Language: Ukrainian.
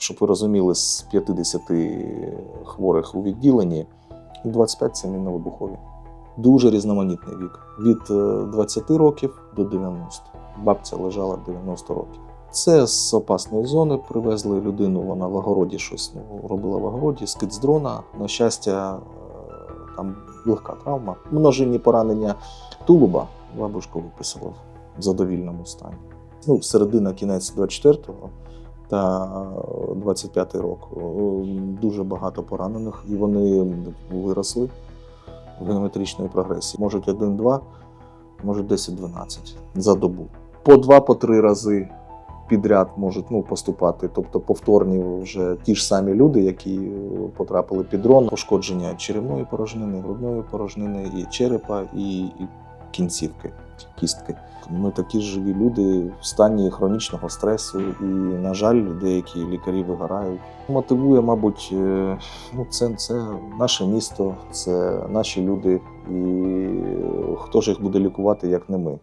Щоб ви розуміли, з 50 хворих у відділенні 25 це мінно-вибухові. Дуже різноманітний вік. Від е, 20 років до 90. Бабця лежала 90 років. Це з опасної зони привезли людину, вона в огороді щось ну, робила в огороді, скид з дрона. На щастя, е, там легка травма. Множинні поранення тулуба бабушку виписала в задовільному стані. Ну, середина кінець 24-го та 25-й рок. Е, Дуже багато поранених, і вони виросли в геометричної прогресії. Можуть 1-2, можуть 10-12 за добу. По два, по три рази підряд можуть ну, поступати, тобто повторні вже ті ж самі люди, які е, потрапили під дрон, пошкодження черевної порожнини, грудної порожнини, і черепа, і кінцівки, кістки. Ми такі живі люди в стані хронічного стресу, і, на жаль, деякі лікарі вигорають. Мотивує, мабуть, е, ну, це, це наше місто, це наші люди, і хто ж їх буде лікувати, як не ми.